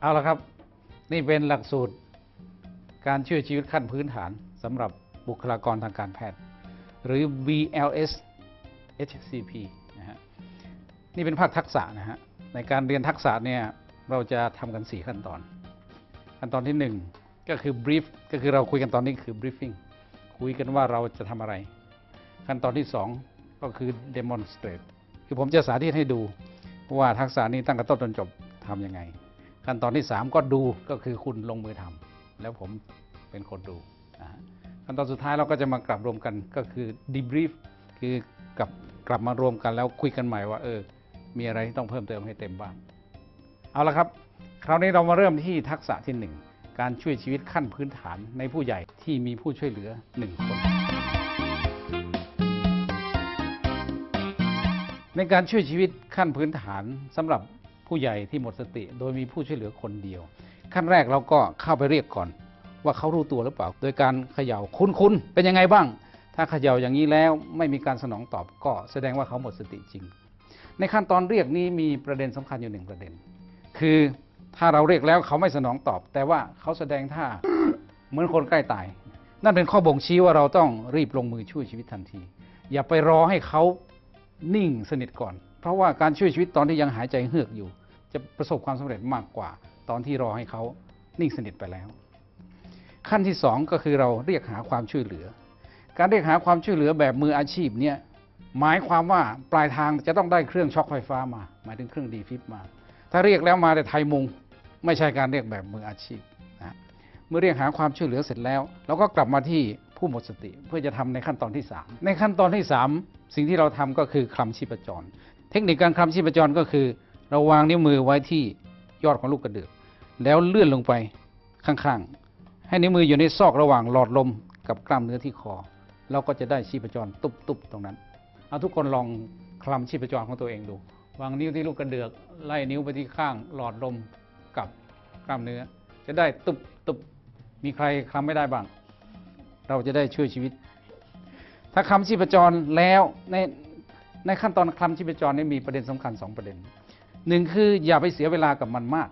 เอาละครับ นี่เป็นหลักสูตร การช่วยชีวิตขั้นพื้นฐานสำหรับบุคลากรทางการแพทย์ หรือ BLS HCP นะฮะนี่เป็นภาคทักษะนะฮะในการเรียนทักษะเนี่ยเราจะทำกัน 4 ขั้นตอน ขั้นตอนที่ 1 ก็คือ brief ก็คือเราคุยกันตอนนี้คือ briefing คุยกันว่าเราจะทำอะไร ขั้นตอนที่ 2 ก็คือ demonstrate คือผมจะสาธิตให้ดูว่าทักษะนี้ตั้งแต่ต้นจนจบทำยังไง ขั้นตอนที่ 3 ก็ดูก็คือคุณลงมือทำแล้วผมเป็นคนดูนะขั้นตอนสุดท้ายเราก็จะมากลับรวมกันก็คือ debrief คือกลับกลับมารวมกันแล้วคุยกันใหม่ว่าเออมีอะไรที่ต้องเพิ่มเติมให้เต็มบ้างเอาละครับ คราวนี้เรามาเริ่มที่ทักษะที่ 1 การช่วยชีวิตขั้นพื้นฐานในผู้ใหญ่ที่มีผู้ช่วยเหลือ 1 คน ในการช่วยชีวิตขั้นพื้นฐานสำหรับ ผู้ใหญ่ที่หมดสติ โดยมีผู้ช่วยเหลือคนเดียว ขั้นแรกเราก็เข้าไปเรียกก่อน ว่าเขารู้ตัวหรือเปล่า โดยการเขย่าคุณคุณเป็นยังไงบ้าง ถ้าเขย่าอย่างนี้แล้วไม่มีการสนองตอบก็แสดงว่าเขาหมดสติจริง ในขั้นตอนเรียกนี้มีประเด็นสำคัญอยู่หนึ่งประเด็น คือถ้าเราเรียกแล้วเขาไม่สนองตอบ แต่ว่าเขาแสดงท่าเหมือนคนใกล้ตาย นั่นเป็นข้อบ่งชี้ว่าเราต้องรีบลงมือช่วยชีวิตทันที อย่าไปรอให้เขานิ่งสนิทก่อน เพราะว่าการช่วยชีวิตตอนที่ยังหายใจเฮือกอยู่ จะประสบความสำเร็จมากกว่า ตอนที่รอให้เขานิ่งสนิทไปแล้ว ขั้นที่สองก็คือเราเรียกหาความช่วยเหลือ การเรียกหาความช่วยเหลือแบบมืออาชีพเนี่ยหมายความว่าปลายทางจะต้องได้เครื่องช็อคไฟฟ้ามา หมายถึงเครื่องดีฟิปมา ถ้าเรียกแล้วมาแต่ไทยมุง ไม่ใช่การเรียกแบบมืออาชีพนะเมื่อเรียกหาความช่วยเหลือเสร็จแล้วเราก็กลับมาที่ผู้หมดสติเพื่อจะทำในขั้นตอนที่ 3 ในขั้นตอนที่ 3 สิ่งที่เราทำก็คือคลำชีพจร เทคนิคการคลำชีพจรก็คือ เราวางนิ้วมือไว้ที่ยอดของลูกกระเดือกแล้วเลื่อนลงไปข้างๆ ให้นิ้วมืออยู่ในซอกระหว่างหลอดลมกับกล้ามเนื้อที่คอ เราก็จะได้ชีพจรตุบๆตรงนั้น เอาทุกคนลองคลำชีพจรของตัวเองดู วางนิ้วที่ลูกกระเดือกไล่นิ้วไปที่ข้างหลอดลมกับกล้ามเนื้อ จะได้ตุบตุบมีใครคลำไม่ได้บ้าง เราจะได้ช่วยชีวิต ถ้าคลำชีพจรแล้วใน ในขั้นตอนคลำชีพจรนี่มีประเด็นสำคัญสองประเด็นหนึ่งคืออย่าไปเสียเวลากับมันมาก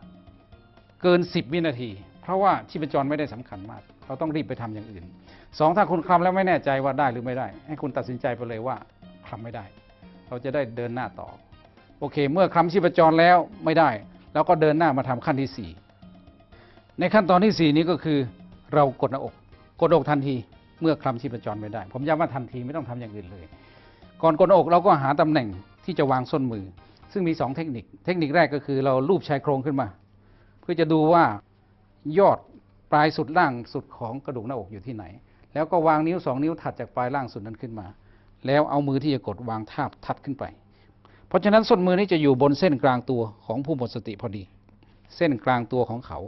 เกิน 10 วินาที เพราะว่าชีพจรไม่ได้สำคัญมาก เราต้องรีบไปทำอย่างอื่นสองถ้าคุณคลำแล้วไม่แน่ใจว่าได้หรือไม่ได้ ให้คุณตัดสินใจไปเลยว่าคลำไม่ได้ เราจะได้เดินหน้าต่อ โอเค เมื่อคลำชีพจรแล้วไม่ได้ แล้วก็เดินหน้ามาทำขั้นที่ 4 ในขั้นตอนที่ 4 นี้ก็คือเรากดหน้าอก กดอกทันที เมื่อคลำชีพจรไม่ได้ ผมย้ำว่าทันทีไม่ต้องทำอย่างอื่นเลย ก่อนกดอกเราก็หาตำแหน่งที่จะวางส้นมือ ซึ่งมี 2 เทคนิค เทคนิคแรกก็คือเราลูบชายโครงขึ้นมา เพื่อจะดูว่ายอดปลายสุดล่างสุดของกระดูกหน้าอกอยู่ที่ไหน แล้วก็วางนิ้วสองนิ้วถัดจากปลายล่างสุดนั้นขึ้นมา แล้วเอามือที่จะกดวางทาบทัดขึ้นไป เพราะฉะนั้นส้นมือนี้จะอยู่บนเส้นกลางตัวของผู้หมดสติพอดี เส้นกลางตัวของเขา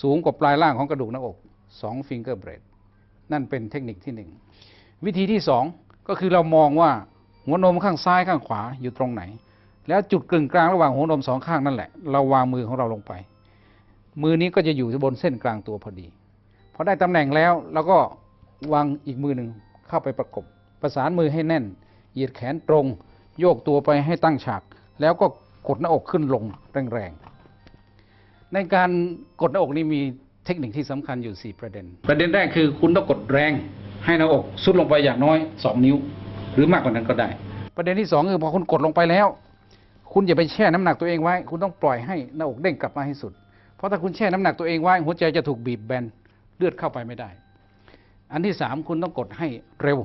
สูงกว่าปลายล่างของกระดูกหน้าอก2 finger blade นั่นเป็นเทคนิคที่หนึ่งวิธีที่สอง ก็คือเรามองว่าหัวนมข้างซ้ายข้างขวาอยู่ตรงไหน แล้วจุดกึ่งกลางระหว่างหัวนมสองข้างนั่นแหละ เราวางมือของเราลงไป มือนี้ก็จะอยู่บนเส้นกลางตัวพอดีพอได้ตำแหน่งแล้วเราก็วางอีกมือหนึ่งเข้าไปประกบ ประสานมือให้แน่น เหยียดแขนตรง โยกตัวไปให้ตั้งฉาก แล้วก็กดหน้าอกขึ้นลงแรงๆในการกดหน้าอกนี่มีเทคนิคที่สำคัญอยู่ 4 ประเด็น ประเด็นแรกคือคุณต้องกดแรง ให้หน้าอกสุดลงไปอย่างน้อย 2 นิ้ว หรือมากกว่านั้นก็ได้ ประเด็นที่สองคือพอคุณกดลงไปแล้ว คุณอย่าไปแช่น้ำหนักตัวเองไว้ คุณต้องปล่อยให้หน้าอกเด้งกลับมาให้สุด เพราะถ้าคุณแช่น้ำหนักตัวเองไว้หัวใจจะถูกบีบแบนเลือดเข้าไปไม่ได้ อันที่สามคุณต้องกดให้เร็ว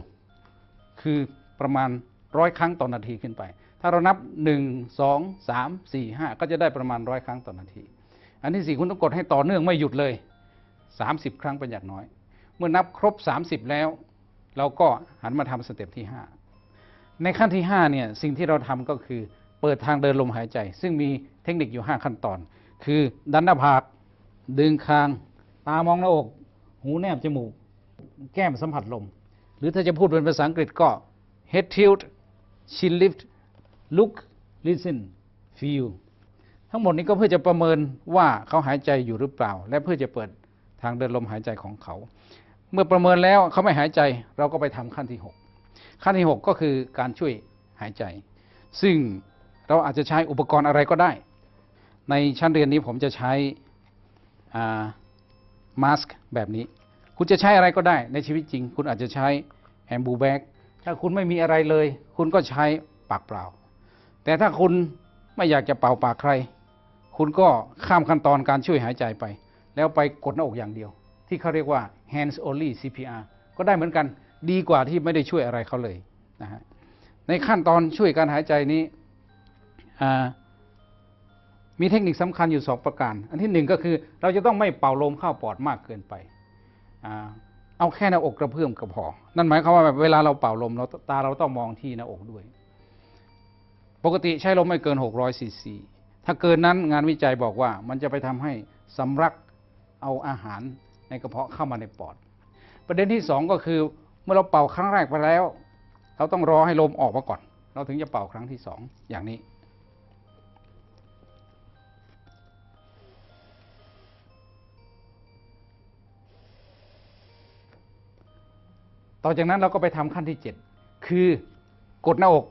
คือประมาณร้อยครั้งต่อนนาทีขึ้นไป ถ้าเรานับหนึ่งสองสามสี่ห้าก็จะได้ประมาณร้อยครั้งต่อนนาที อันที่สี่คุณต้องกดให้ต่อเนื่องไม่หยุดเลยสามสิบครั้งเป็นอย่างน้อย เมื่อนับครบสามสิบแล้ว เราก็หันมาทำสเต็ปที่ห้าในขั้นที่5เนี่ยสิ่งที่เราทำก็คือเปิดทางเดินลมหายใจ ซึ่งมีเทคนิคอยู่ 5 ขั้นตอน คือดันหน้าผาก ดึงคาง ตามองหน้าอก หูแนบจมูก แก้มสัมผัสลม หรือถ้าจะพูดเป็นภาษาอังกฤษก็ head tilt chin lift look listen feel ทั้งหมดนี้ก็เพื่อจะประเมินว่าเขาหายใจอยู่หรือเปล่า และเพื่อจะเปิดทางเดินลมหายใจของเขา เมื่อประเมินแล้วเขาไม่หายใจเราก็ไปทำขั้นที่ 6 ขั้นที่ 6 ก็คือการช่วยหายใจ ซึ่งเราอาจจะใช้อุปกรณ์อะไรก็ได้ ในชั้นเรียนนี้ผมจะใช้มาสก์แบบนี้ คุณจะใช้อะไรก็ได้ในชีวิตจริง คุณอาจจะใช้แฮมบูแบกถ้าคุณไม่มีอะไรเลย คุณก็ใช้ปากเปล่า แต่ถ้าคุณไม่อยากจะเป่าปากใคร คุณก็ข้ามขั้นตอนการช่วยหายใจไป แล้วไปกดหน้าอกอย่างเดียว ที่เขาเรียกว่า hands only CPR ก็ได้เหมือนกันดีกว่าที่ไม่ได้ช่วยอะไรเขาเลยนะฮะในขั้นตอนช่วยการหายใจนี้มีเทคนิคสำคัญอยู่สองประการ อันที่หนึ่งก็คือเราจะต้องไม่เป่าลมเข้าปอดมากเกินไปอเอาแค่หน้าอกกระเพื่อมก็พอ นั่นหมายความว่าแบบเวลาเราเป่าลมเราตาเราต้องมองที่หน้าอกด้วย ปกติใช้ลมไม่เกิน 600ซีซี ถ้าเกินนั้นงานวิจัยบอกว่ามันจะไปทำให้สำลักเอาอาหาร ในกระเพาะเข้ามาในปอด ประเด็นที่สองก็คือเมื่อเราเป่าครั้งแรกไปแล้ว เราต้องรอให้ลมออกมาก่อน เราถึงจะเป่าครั้งที่สองอย่างนี้ ต่อจากนั้นเราก็ไปทำขั้นที่เจ็ดคือกดหน้าอก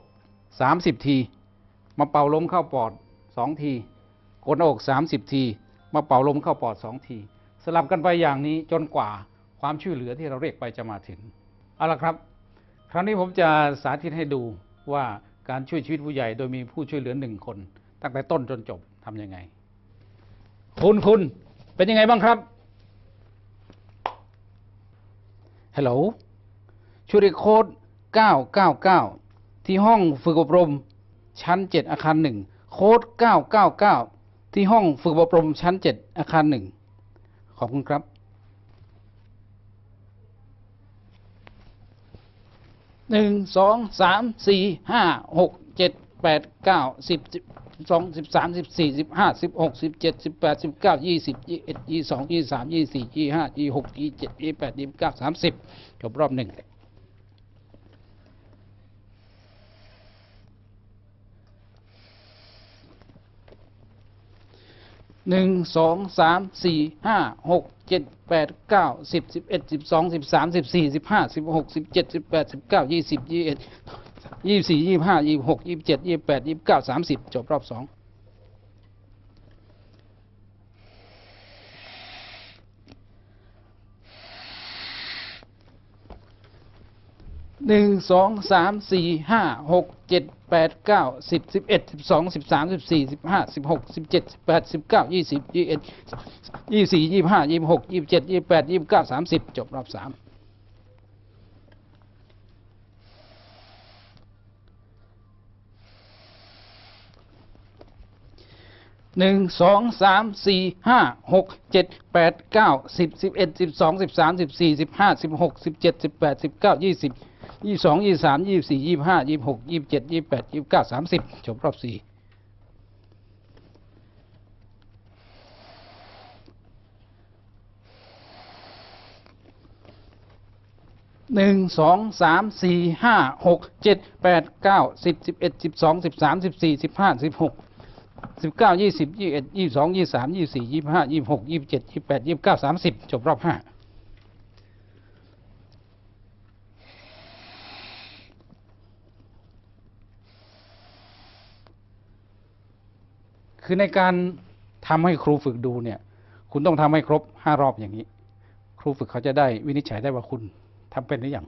สามสิบที มาเป่าลมเข้าปอดสองที กดหน้าอกสามสิบที มาเป่าลมเข้าปอดสองที สลับกันไปอย่างนี้จนกว่าความช่วยเหลือที่เราเรียกไปจะมาถึงเอาละครับ คราวนี้ผมจะสาธิตให้ดูว่าการช่วยชีวิตผู้ใหญ่โดยมีผู้ช่วยเหลือหนึ่งคน ตั้งแต่ต้นจนจบทำยังไง คุณคุณเป็นยังไงบ้างครับฮัลโหลช่วยเรียกโค้ด999 ที่ห้องฝึกอบรมชั้น 7 อาคาร 1 โค้ด999 ที่ห้องฝึกอบรมชั้น 7 อาคาร 1 ขอบคุณครับหนึ่งสองสามสี่ห้าหกเจ็ดแปดเก้าสิบสองสิบสามสิบสี่สิบห้าสิบหกสิบเจ็ดสิบแปดสิบเก้ายี่สิบยี่เอ็ดยี่สองยี่สามยี่สี่ยี่ห้ายี่หกยี่เจ็ดยี่แปดยี่เก้าสามสิบจบรอบหนึ่ง หนึ่งสองสามสี่ห้าหกเจ็ดแปดเก้าสิบสิบเอ็ดสิบสองสิบสามสิบสี่สิบห้าสิบหกสิบเจ็ดสิบแปดสิบเก้ายี่สิบยี่เอ็ดยี่สี่ยี่ห้ายี่หกยี่เจ็ดยี่แปดยี่เก้าสามสิบจบรอบสอง หนึ่งสองสามสี่ห้าหกเจ็ดแปดเก้าสิบสิบเอ็ดสิบสองสิบสามสิบสี่สิบห้าสิบหกสิบเจ็ดสิบแปดสิบเก้ายี่สิบยี่เอ็ดยี่สี่ยี่ห้ายี่หกยี่เจ็ดยี่แปดยี่เก้าสามสิบจบรอบสาม หนึ่งสองสามสี่ห้าหกเจ็ดแปดเก้าสิบสิบเอ็ดสิบสองสิบสามสิบสี่สิบห้าสิบหกสิบเจ็ดสิบแปดสิบเก้ายี่สิบยี่สองยี่สามยี่สี่ยี่ห้ายี่หกยี่เจ็ดยี่แปดยี่เก้าสามสิบจบรอบสี่หนึ่งสองสามสี่ห้าหกเจ็ดแปดเก้าสิบสิบเอ็ดสิบสองสิบสามสิบสี่สิบห้าสิบหก สิบเก้ายี่สิบยี่เอ็ดยี่สองยี่สามยี่สี่ยี่ห้ายี่หกยี่เจ็ดยี่แปดยี่เก้าสามสิบจบรอบห้าคือในการทำให้ครูฝึกดูเนี่ย คุณต้องทำให้ครบห้ารอบอย่างนี้ ครูฝึกเขาจะได้วินิจฉัยได้ว่าคุณทำเป็นหรือยัง